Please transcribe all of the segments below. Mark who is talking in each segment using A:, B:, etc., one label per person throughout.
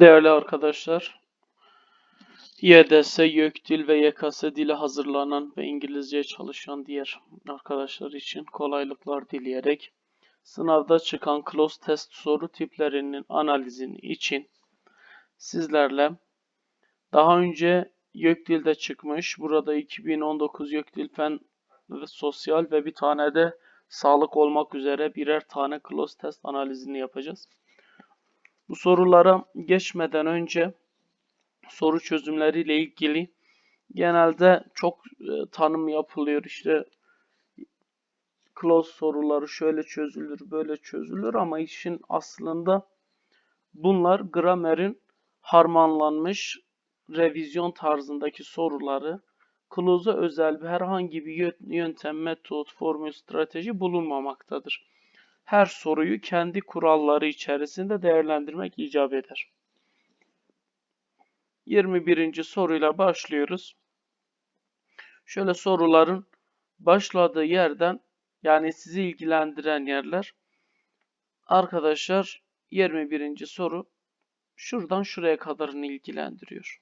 A: Değerli arkadaşlar, YDS, YÖKDİL ve YKS dili hazırlanan ve İngilizce çalışan diğer arkadaşlar için kolaylıklar dileyerek sınavda çıkan close test soru tiplerinin analizini için sizlerle daha önce YÖKDİL'de çıkmış, burada 2019 YÖKDİL Fen ve Sosyal ve bir tane de sağlık olmak üzere birer tane close test analizini yapacağız. Bu sorulara geçmeden önce soru çözümleriyle ilgili genelde çok e, tanım yapılıyor. İşte close soruları şöyle çözülür, böyle çözülür ama işin aslında bunlar gramerin harmanlanmış revizyon tarzındaki soruları Close'a özel bir herhangi bir yöntem, metot, formül, strateji bulunmamaktadır her soruyu kendi kuralları içerisinde değerlendirmek icap eder. 21. soruyla başlıyoruz. Şöyle soruların başladığı yerden yani sizi ilgilendiren yerler arkadaşlar 21. soru şuradan şuraya kadarını ilgilendiriyor.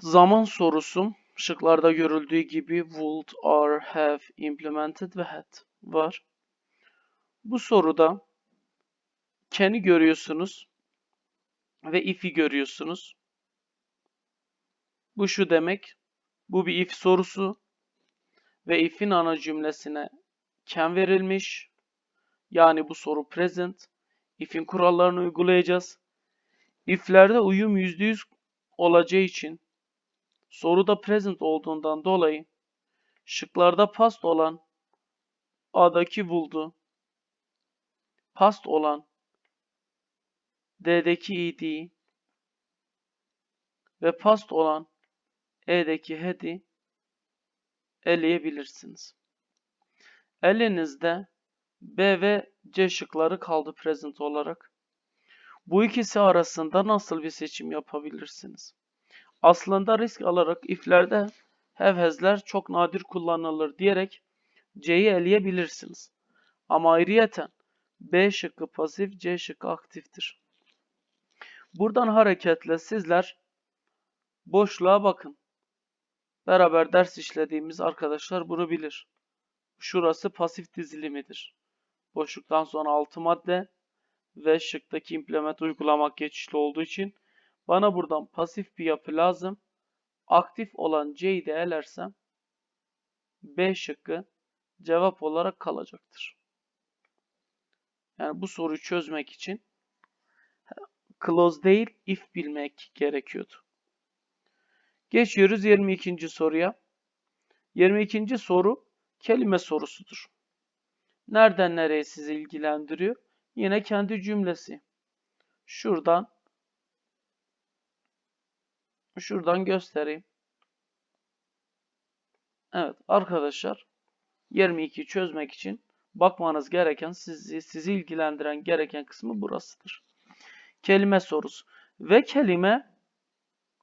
A: Zaman sorusu Şıklarda görüldüğü gibi would, are, have, implemented ve had var. Bu soruda can'i görüyorsunuz ve if'i görüyorsunuz. Bu şu demek. Bu bir if sorusu ve if'in ana cümlesine can verilmiş. Yani bu soru present. If'in kurallarını uygulayacağız. If'lerde uyum %100 olacağı için Soruda present olduğundan dolayı şıklarda past olan A'daki buldu. Past olan D'deki id ve past olan E'deki had'i eleyebilirsiniz. Elinizde B ve C şıkları kaldı present olarak. Bu ikisi arasında nasıl bir seçim yapabilirsiniz? Aslında risk alarak if'lerde have has'ler çok nadir kullanılır diyerek C'yi eleyebilirsiniz. Ama ayrıyeten B şıkkı pasif, C şıkkı aktiftir. Buradan hareketle sizler boşluğa bakın. Beraber ders işlediğimiz arkadaşlar bunu bilir. Şurası pasif dizilimidir. Boşluktan sonra 6 madde ve şıktaki implement uygulamak geçişli olduğu için bana buradan pasif bir yapı lazım. Aktif olan C'yi de elersem B şıkkı cevap olarak kalacaktır. Yani bu soruyu çözmek için close değil if bilmek gerekiyordu. Geçiyoruz 22. soruya. 22. soru kelime sorusudur. Nereden nereye sizi ilgilendiriyor? Yine kendi cümlesi. Şuradan Şuradan göstereyim. Evet arkadaşlar 22'yi çözmek için bakmanız gereken sizi, sizi ilgilendiren gereken kısmı burasıdır. Kelime sorusu. Ve kelime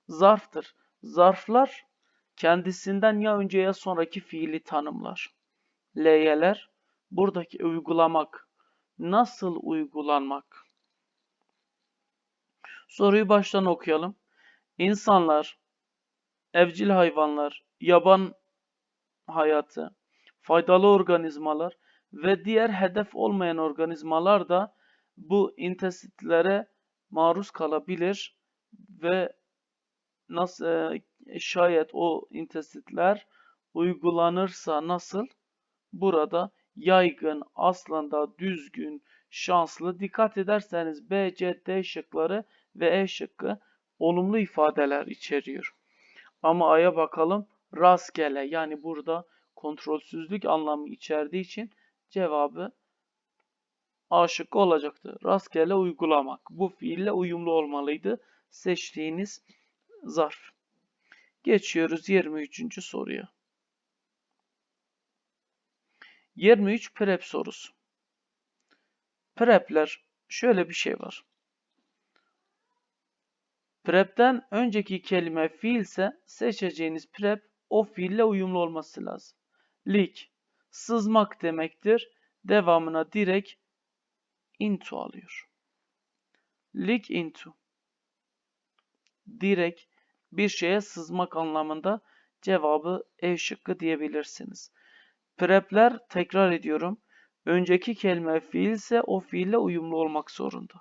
A: zarftır. Zarflar kendisinden ya önce ya sonraki fiili tanımlar. L'yeler buradaki uygulamak. Nasıl uygulanmak? Soruyu baştan okuyalım. İnsanlar, evcil hayvanlar, yaban hayatı, faydalı organizmalar ve diğer hedef olmayan organizmalar da bu intesitlere maruz kalabilir ve nasıl e, şayet o intesitler uygulanırsa nasıl? Burada yaygın, aslında düzgün, şanslı. Dikkat ederseniz B, C, D şıkları ve E şıkkı olumlu ifadeler içeriyor. Ama A'ya bakalım rastgele yani burada kontrolsüzlük anlamı içerdiği için cevabı A şıkkı olacaktı. Rastgele uygulamak. Bu fiille uyumlu olmalıydı. Seçtiğiniz zarf. Geçiyoruz 23. soruya. 23 prep sorusu. Prepler şöyle bir şey var. Prep'ten önceki kelime fiilse seçeceğiniz prep o fiille uyumlu olması lazım. Leak, sızmak demektir. Devamına direkt into alıyor. Leak into. Direkt bir şeye sızmak anlamında cevabı E şıkkı diyebilirsiniz. Prep'ler tekrar ediyorum. Önceki kelime fiil ise o fiille uyumlu olmak zorunda.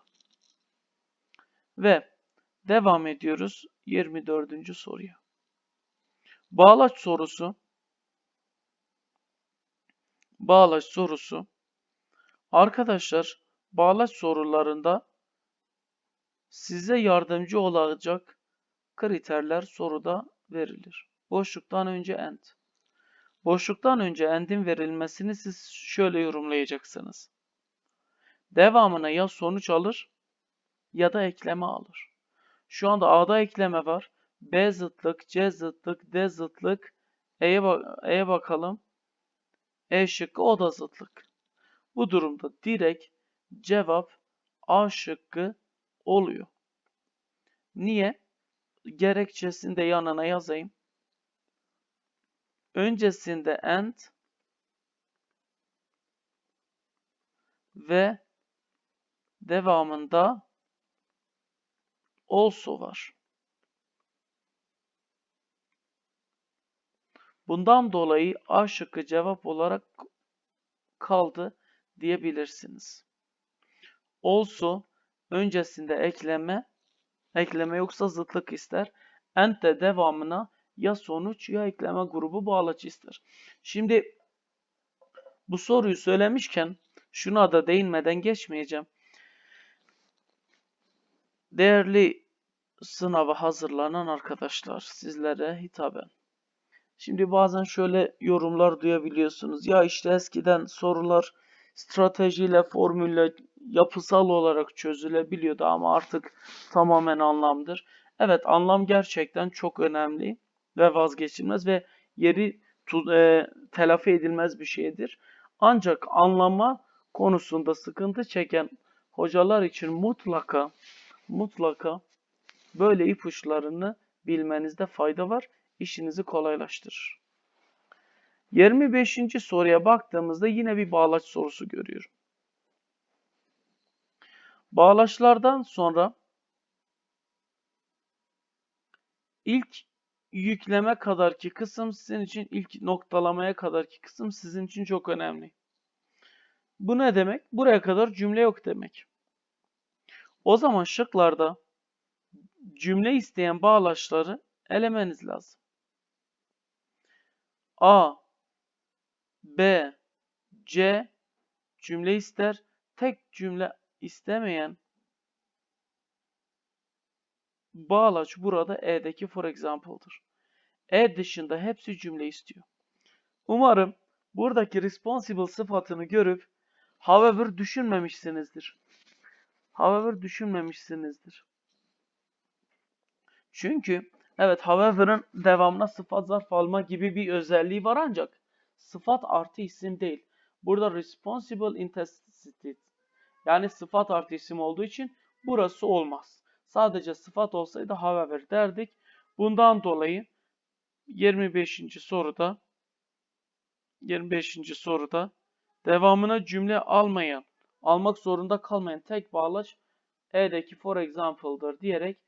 A: Ve devam ediyoruz 24. soruya. Bağlaç sorusu. Bağlaç sorusu. Arkadaşlar bağlaç sorularında size yardımcı olacak kriterler soruda verilir. Boşluktan önce end. Boşluktan önce end'in verilmesini siz şöyle yorumlayacaksınız. Devamına ya sonuç alır ya da ekleme alır. Şu anda A'da ekleme var. B zıtlık, C zıtlık, D zıtlık. E'ye bak E'ye bakalım. E şıkkı o da zıtlık. Bu durumda direkt cevap A şıkkı oluyor. Niye? Gerekçesini de yanına yazayım. Öncesinde and ve devamında also var. Bundan dolayı A şıkkı cevap olarak kaldı diyebilirsiniz. Also öncesinde ekleme, ekleme yoksa zıtlık ister. And de devamına ya sonuç ya ekleme grubu bağlaç ister. Şimdi bu soruyu söylemişken şuna da değinmeden geçmeyeceğim. Değerli sınava hazırlanan arkadaşlar sizlere hitaben. Şimdi bazen şöyle yorumlar duyabiliyorsunuz. Ya işte eskiden sorular stratejiyle, formülle, yapısal olarak çözülebiliyordu ama artık tamamen anlamdır. Evet anlam gerçekten çok önemli ve vazgeçilmez ve yeri e, telafi edilmez bir şeydir. Ancak anlama konusunda sıkıntı çeken hocalar için mutlaka mutlaka böyle ipuçlarını bilmenizde fayda var. İşinizi kolaylaştırır. 25. soruya baktığımızda yine bir bağlaç sorusu görüyorum. Bağlaçlardan sonra ilk yükleme kadarki kısım sizin için ilk noktalamaya kadarki kısım sizin için çok önemli. Bu ne demek? Buraya kadar cümle yok demek. O zaman şıklarda cümle isteyen bağlaçları elemeniz lazım. A, B, C cümle ister. Tek cümle istemeyen bağlaç burada E'deki for example'dır. E dışında hepsi cümle istiyor. Umarım buradaki responsible sıfatını görüp however düşünmemişsinizdir. However düşünmemişsinizdir. Çünkü evet however'ın devamına sıfat zarf alma gibi bir özelliği var ancak sıfat artı isim değil. Burada responsible intensity yani sıfat artı isim olduğu için burası olmaz. Sadece sıfat olsaydı however derdik. Bundan dolayı 25. soruda 25. soruda devamına cümle almayan, almak zorunda kalmayan tek bağlaç E'deki for example'dır diyerek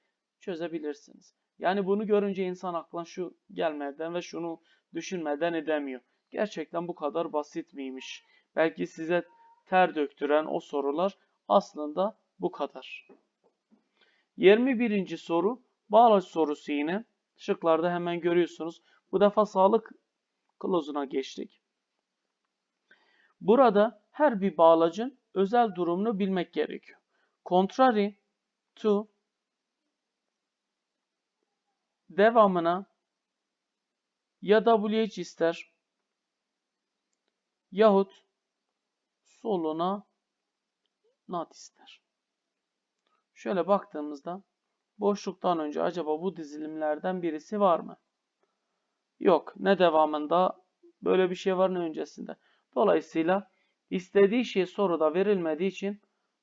A: çözebilirsiniz. Yani bunu görünce insan aklına şu gelmeden ve şunu düşünmeden edemiyor. Gerçekten bu kadar basit miymiş? Belki size ter döktüren o sorular aslında bu kadar. 21. soru bağlaç sorusu yine. Şıklarda hemen görüyorsunuz. Bu defa sağlık kılavuzuna geçtik. Burada her bir bağlacın özel durumunu bilmek gerekiyor. Contrary to devamına ya WH ister yahut soluna not ister. Şöyle baktığımızda boşluktan önce acaba bu dizilimlerden birisi var mı? Yok. Ne devamında böyle bir şey var ne öncesinde. Dolayısıyla istediği şey soruda verilmediği için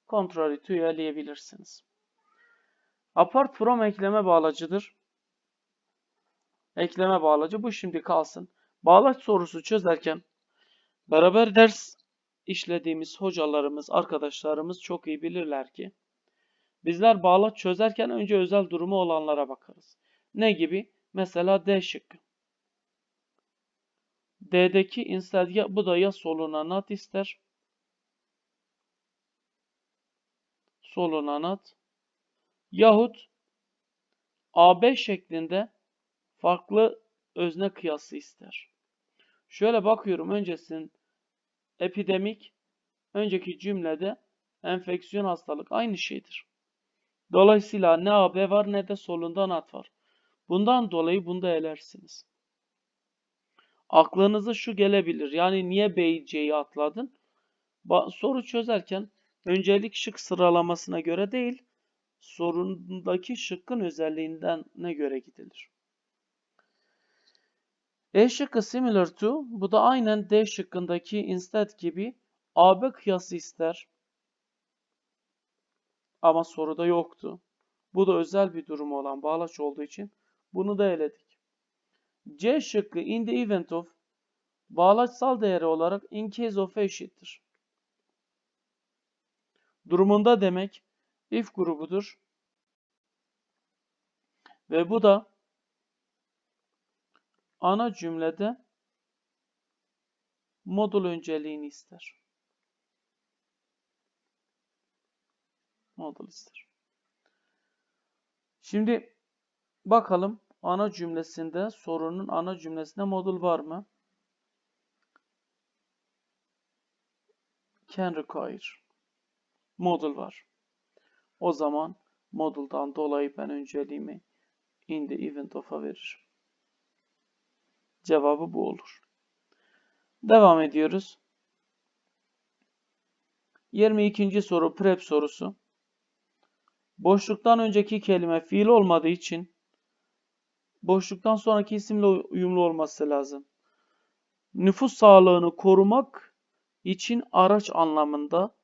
A: contrary to'yu. Apart from ekleme bağlacıdır. Ekleme bağlacı bu şimdi kalsın. Bağlaç sorusu çözerken beraber ders işlediğimiz hocalarımız, arkadaşlarımız çok iyi bilirler ki Bizler bağlaç çözerken önce özel durumu olanlara bakarız. Ne gibi? Mesela D şıkkı. D'deki instead ya bu da ya soluna not ister. Soluna not. Yahut AB şeklinde farklı özne kıyası ister. Şöyle bakıyorum öncesin epidemik önceki cümlede enfeksiyon hastalık aynı şeydir. Dolayısıyla ne AB var ne de solunda not var. Bundan dolayı bunu da elersiniz. Aklınıza şu gelebilir. Yani niye B'yi C'yi atladın? Ba- soru çözerken öncelik şık sıralamasına göre değil, sorundaki şıkkın özelliğinden ne göre gidilir. E şıkkı similar to, bu da aynen D şıkkındaki instead gibi AB kıyası ister. Ama soruda yoktu. Bu da özel bir durum olan bağlaç olduğu için bunu da eledik. C şıkkı in the event of bağlaçsal değeri olarak in case of eşittir. Durumunda demek if grubudur. Ve bu da ana cümlede modul önceliğini ister. Modul ister. Şimdi bakalım ana cümlesinde sorunun ana cümlesinde modul var mı? Can require. Modul var. O zaman moduldan dolayı ben önceliğimi in the event of'a veririm. Cevabı bu olur. Devam ediyoruz. 22. soru prep sorusu. Boşluktan önceki kelime fiil olmadığı için boşluktan sonraki isimle uyumlu olması lazım. Nüfus sağlığını korumak için araç anlamında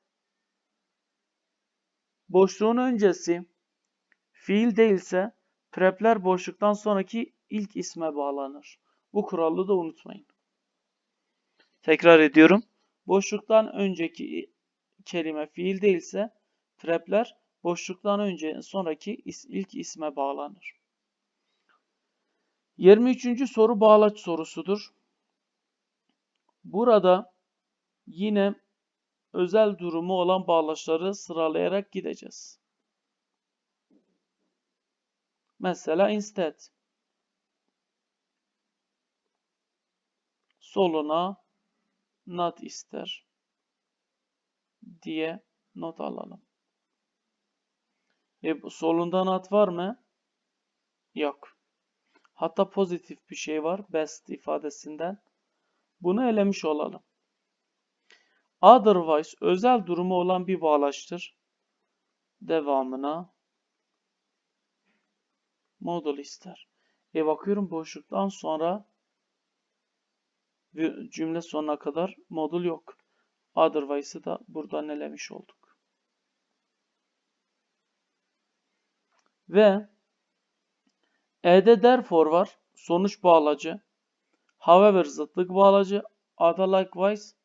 A: boşluğun öncesi fiil değilse prepler boşluktan sonraki ilk isme bağlanır. Bu kuralı da unutmayın. Tekrar ediyorum. Boşluktan önceki kelime fiil değilse prepler boşluktan önce sonraki ilk isme bağlanır. 23. soru bağlaç sorusudur. Burada yine özel durumu olan bağlaçları sıralayarak gideceğiz. Mesela instead soluna not ister diye not alalım. E, solunda not var mı? Yok. Hatta pozitif bir şey var best ifadesinden. Bunu elemiş olalım. Otherwise özel durumu olan bir bağlaçtır. Devamına modul ister. E bakıyorum boşluktan sonra cümle sonuna kadar modul yok. Otherwise'ı da buradan elemiş olduk. Ve E'de therefore var. Sonuç bağlacı. However zıtlık bağlacı. Ada likewise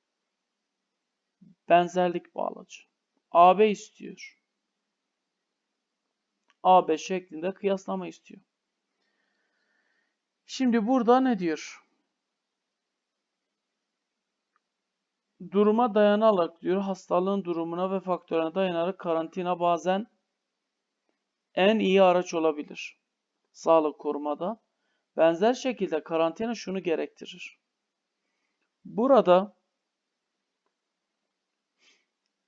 A: benzerlik bağlacı. AB istiyor. AB şeklinde kıyaslama istiyor. Şimdi burada ne diyor? Duruma dayanarak diyor hastalığın durumuna ve faktörüne dayanarak karantina bazen en iyi araç olabilir. Sağlık korumada. Benzer şekilde karantina şunu gerektirir. Burada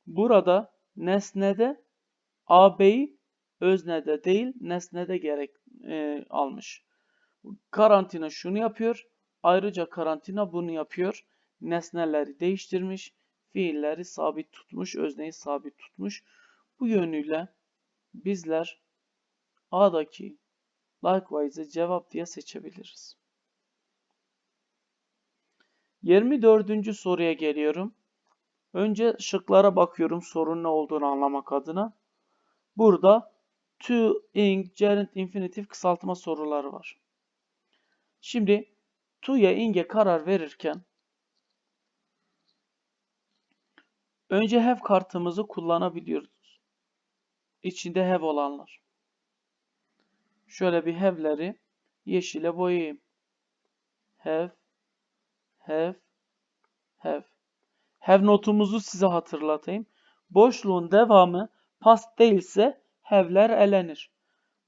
A: burada nesnede AB'yi öznede değil nesnede gerek e, almış. Karantina şunu yapıyor. Ayrıca karantina bunu yapıyor. Nesneleri değiştirmiş. Fiilleri sabit tutmuş. Özneyi sabit tutmuş. Bu yönüyle bizler A'daki likewise'ı cevap diye seçebiliriz. 24. soruya geliyorum. Önce şıklara bakıyorum sorun ne olduğunu anlamak adına. Burada to, ing, gerund, infinitif kısaltma soruları var. Şimdi to'ya ing'e karar verirken önce have kartımızı kullanabiliyoruz. içinde have olanlar. Şöyle bir have'leri yeşile boyayayım. Have, have, have. Have notumuzu size hatırlatayım. Boşluğun devamı past değilse have'ler elenir.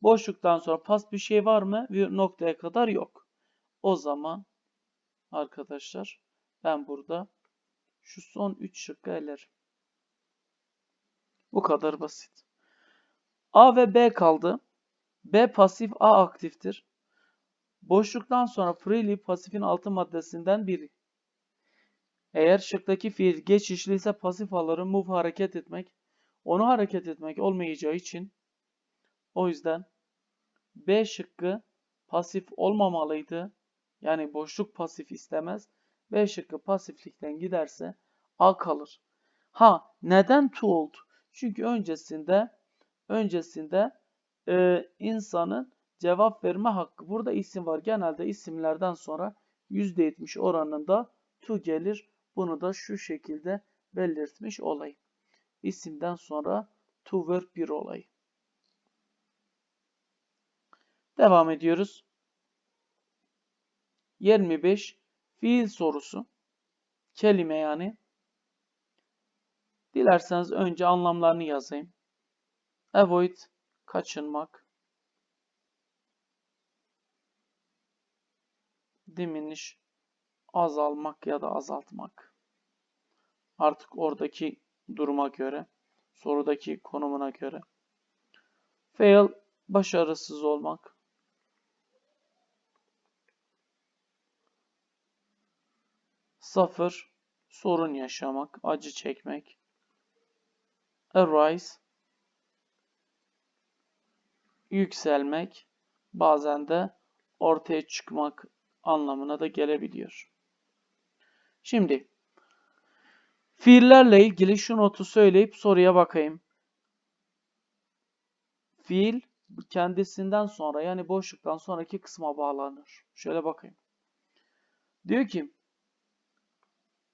A: Boşluktan sonra past bir şey var mı? Bir noktaya kadar yok. O zaman arkadaşlar ben burada şu son 3 şıkkı elerim. Bu kadar basit. A ve B kaldı. B pasif, A aktiftir. Boşluktan sonra freely pasifin altı maddesinden biri. Eğer şıktaki fiil geçişli ise pasif alırı move hareket etmek. Onu hareket etmek olmayacağı için o yüzden B şıkkı pasif olmamalıydı. Yani boşluk pasif istemez. B şıkkı pasiflikten giderse A kalır. Ha neden to oldu? Çünkü öncesinde öncesinde e, insanın cevap verme hakkı. Burada isim var. Genelde isimlerden sonra %70 oranında to gelir. Bunu da şu şekilde belirtmiş olayım. İsimden sonra to verb bir olay. Devam ediyoruz. 25 fiil sorusu. Kelime yani. Dilerseniz önce anlamlarını yazayım. Avoid kaçınmak. Diminish azalmak ya da azaltmak. Artık oradaki duruma göre, sorudaki konumuna göre. Fail başarısız olmak. Suffer sorun yaşamak, acı çekmek. Arise yükselmek, bazen de ortaya çıkmak anlamına da gelebiliyor. Şimdi fiillerle ilgili şu notu söyleyip soruya bakayım. Fiil kendisinden sonra yani boşluktan sonraki kısma bağlanır. Şöyle bakayım. Diyor ki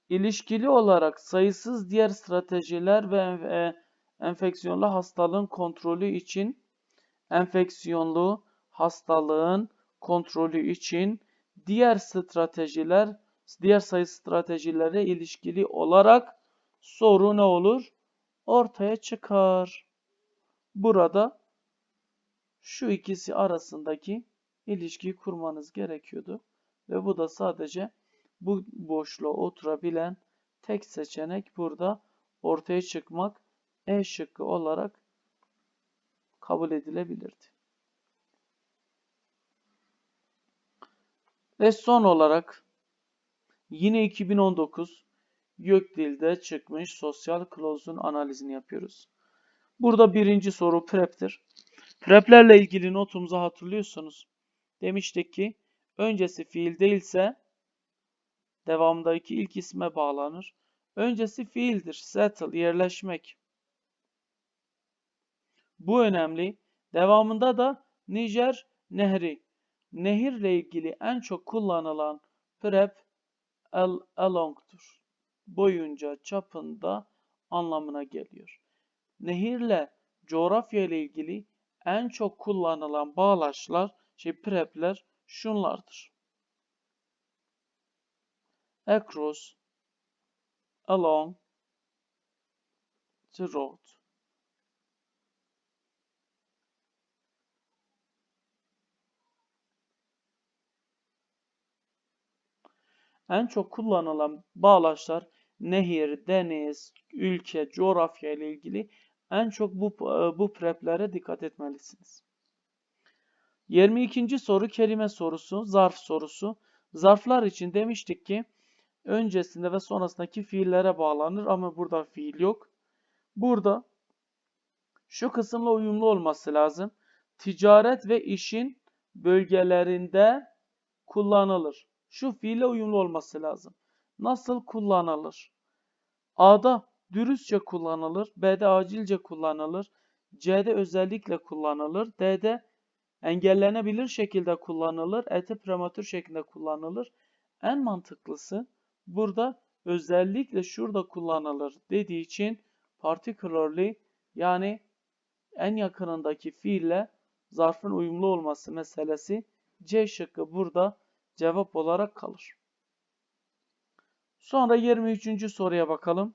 A: ilişkili olarak sayısız diğer stratejiler ve enfeksiyonlu hastalığın kontrolü için enfeksiyonlu hastalığın kontrolü için diğer stratejiler, diğer sayı stratejilere ilişkili olarak soru ne olur? Ortaya çıkar. Burada şu ikisi arasındaki ilişkiyi kurmanız gerekiyordu. Ve bu da sadece bu boşluğa oturabilen tek seçenek burada ortaya çıkmak E şıkkı olarak kabul edilebilirdi. Ve son olarak yine 2019 YÖKDİL'de çıkmış sosyal clause'un analizini yapıyoruz. Burada birinci soru prep'tir. Prep'lerle ilgili notumuzu hatırlıyorsunuz. Demiştik ki öncesi fiil değilse devamındaki ilk isme bağlanır. Öncesi fiildir. Settle, yerleşmek. Bu önemli. Devamında da Nijer Nehri. Nehirle ilgili en çok kullanılan prep al along'tur. Boyunca, çapında anlamına geliyor. Nehirle coğrafya ile ilgili en çok kullanılan bağlaçlar, şey prepler şunlardır. Across, along, the road. En çok kullanılan bağlaçlar nehir, deniz, ülke, coğrafya ile ilgili en çok bu, bu preplere dikkat etmelisiniz. 22. soru kelime sorusu, zarf sorusu. Zarflar için demiştik ki öncesinde ve sonrasındaki fiillere bağlanır ama burada fiil yok. Burada şu kısımla uyumlu olması lazım. Ticaret ve işin bölgelerinde kullanılır şu fiile uyumlu olması lazım. Nasıl kullanılır? A'da dürüstçe kullanılır, B'de acilce kullanılır, C'de özellikle kullanılır, D'de engellenebilir şekilde kullanılır, E'de prematür şekilde kullanılır. En mantıklısı burada özellikle şurada kullanılır dediği için particularly yani en yakınındaki fiille zarfın uyumlu olması meselesi C şıkkı burada cevap olarak kalır. Sonra 23. soruya bakalım.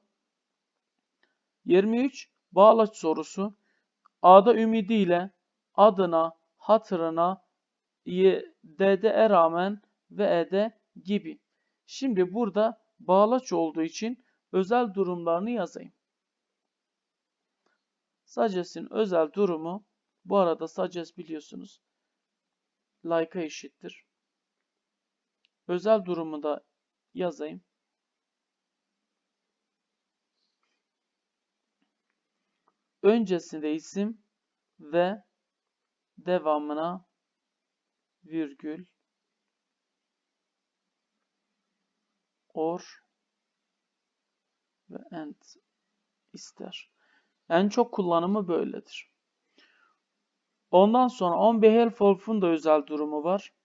A: 23 bağlaç sorusu. A'da ümidiyle adına, hatırına, D'de rağmen ve E'de gibi. Şimdi burada bağlaç olduğu için özel durumlarını yazayım. Suggest'in özel durumu bu arada suggest biliyorsunuz like'a eşittir. Özel durumu da yazayım. Öncesinde isim ve devamına virgül or ve and ister. En çok kullanımı böyledir. Ondan sonra on behalf of'un da özel durumu var.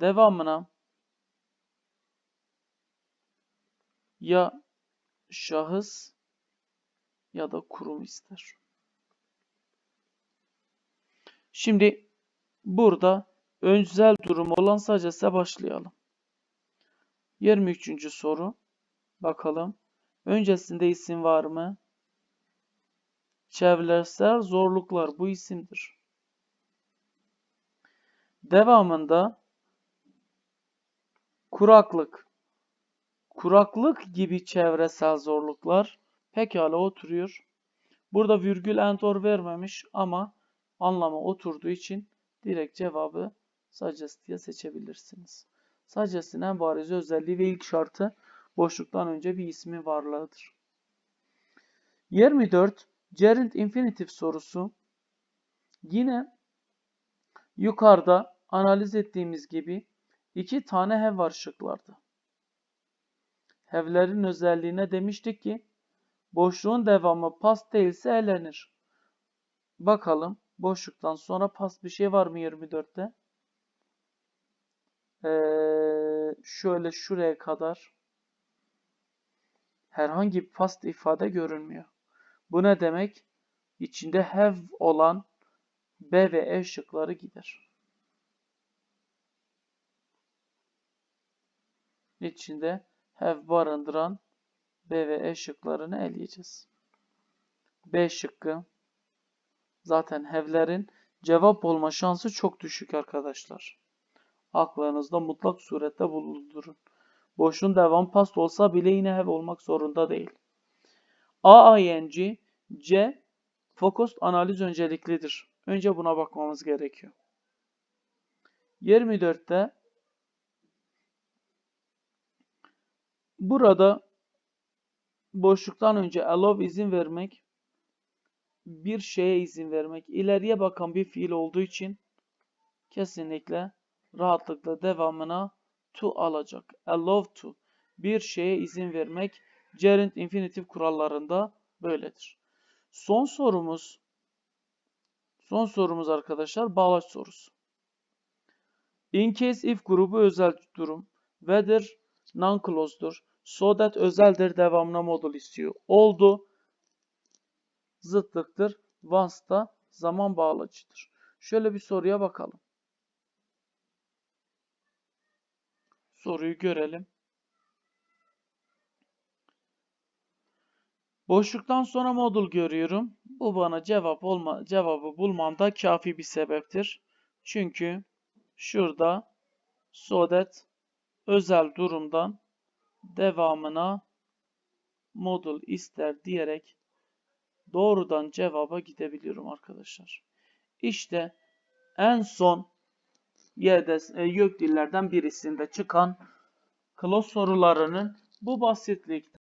A: Devamına ya şahıs ya da kurum ister. Şimdi burada özel durum olan sadece başlayalım. 23. soru. Bakalım. Öncesinde isim var mı? Çevresel zorluklar bu isimdir. Devamında kuraklık. Kuraklık gibi çevresel zorluklar pekala oturuyor. Burada virgül and vermemiş ama anlama oturduğu için direkt cevabı suggest diye seçebilirsiniz. Suggest'in en bariz özelliği ve ilk şartı boşluktan önce bir ismin varlığıdır. 24 gerund infinitif sorusu yine yukarıda analiz ettiğimiz gibi iki tane have var şıklarda. Have'lerin özelliğine demiştik ki boşluğun devamı past değilse elenir. Bakalım boşluktan sonra past bir şey var mı 24'te? Ee, şöyle şuraya kadar herhangi bir past ifade görünmüyor. Bu ne demek? İçinde have olan B ve E şıkları gider. İçinde have barındıran B ve E şıklarını eleyeceğiz. B şıkkı zaten have'lerin cevap olma şansı çok düşük arkadaşlar. Aklınızda mutlak surette bulundurun. Boşluğun devam past olsa bile yine have olmak zorunda değil. A, ing, C, focused analiz önceliklidir. Önce buna bakmamız gerekiyor. 24'te burada boşluktan önce allow izin vermek, bir şeye izin vermek, ileriye bakan bir fiil olduğu için kesinlikle rahatlıkla devamına to alacak. Allow to. Bir şeye izin vermek gerund infinitif kurallarında böyledir. Son sorumuz son sorumuz arkadaşlar bağlaç sorusu. In case if grubu özel durum. Whether non-clause'dur. So that özeldir devamına modul istiyor. Oldu zıtlıktır. Once da zaman bağlacıdır. Şöyle bir soruya bakalım. Soruyu görelim. Boşluktan sonra modul görüyorum. Bu bana cevap olma cevabı bulmamda kafi bir sebeptir. Çünkü şurada so that özel durumdan devamına modul ister diyerek doğrudan cevaba gidebiliyorum arkadaşlar. İşte en son YDS, e, YÖK dillerden birisinde çıkan clause sorularının bu basitlikte